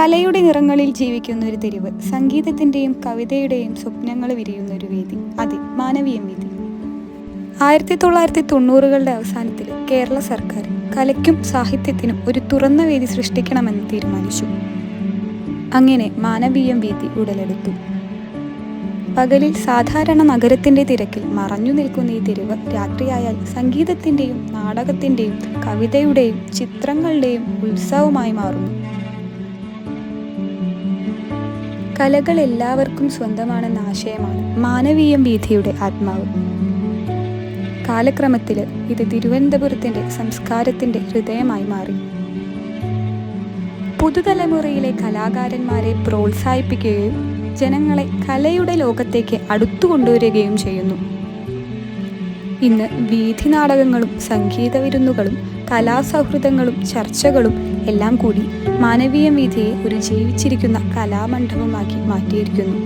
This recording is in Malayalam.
കലയുടെ നിറങ്ങളിൽ ജീവിക്കുന്ന ഒരു തെരുവ് സംഗീതത്തിന്റെയും കവിതയുടെയും സ്വപ്നങ്ങൾ വിരിയുന്ന ഒരു വേദി. അതെ മാനവീയം വേദി. ആയിരത്തി തൊള്ളായിരത്തി തൊണ്ണൂറുകളുടെ അവസാനത്തിൽ കേരള സർക്കാർ കലയ്ക്കും സാഹിത്യത്തിനും ഒരു തുറന്ന വേദി സൃഷ്ടിക്കണമെന്ന് തീരുമാനിച്ചു. അങ്ങനെ മാനവീയം വേദി ഉടലെടുത്തു. പകലിൽ സാധാരണ നഗരത്തിന്റെ തിരക്കിൽ മറഞ്ഞു നിൽക്കുന്ന ഈ തെരുവ് രാത്രിയായാൽ സംഗീതത്തിന്റെയും നാടകത്തിന്റെയും കവിതയുടെയും ചിത്രങ്ങളുടെയും ഉത്സവമായി മാറുന്നു. കലകൾ എല്ലാവർക്കും സ്വന്തമാണെന്ന ആശയമാണ് മാനവീയം വീഥിയുടെ ആത്മാവ്. കാലക്രമത്തിൽ ഇത് തിരുവനന്തപുരത്തിന്റെ സംസ്കാരത്തിന്റെ ഹൃദയമായി മാറി. പുതുതലമുറയിലെ കലാകാരന്മാരെ പ്രോത്സാഹിപ്പിക്കുകയും ജനങ്ങളെ കലയുടെ ലോകത്തേക്ക് അടുത്തു കൊണ്ടുവരികയും ചെയ്യുന്നു. ഇന്ന് വീഥി നാടകങ്ങളും സംഗീത വിരുന്നുകളും കലാസൗഹൃദങ്ങളും ചർച്ചകളും എല്ലാം കൂടി മാനവീയ വീഥിയെ ഒരു ജീവിച്ചിരിക്കുന്ന കലാമണ്ഡപമാക്കി മാറ്റിയിരിക്കുന്നു.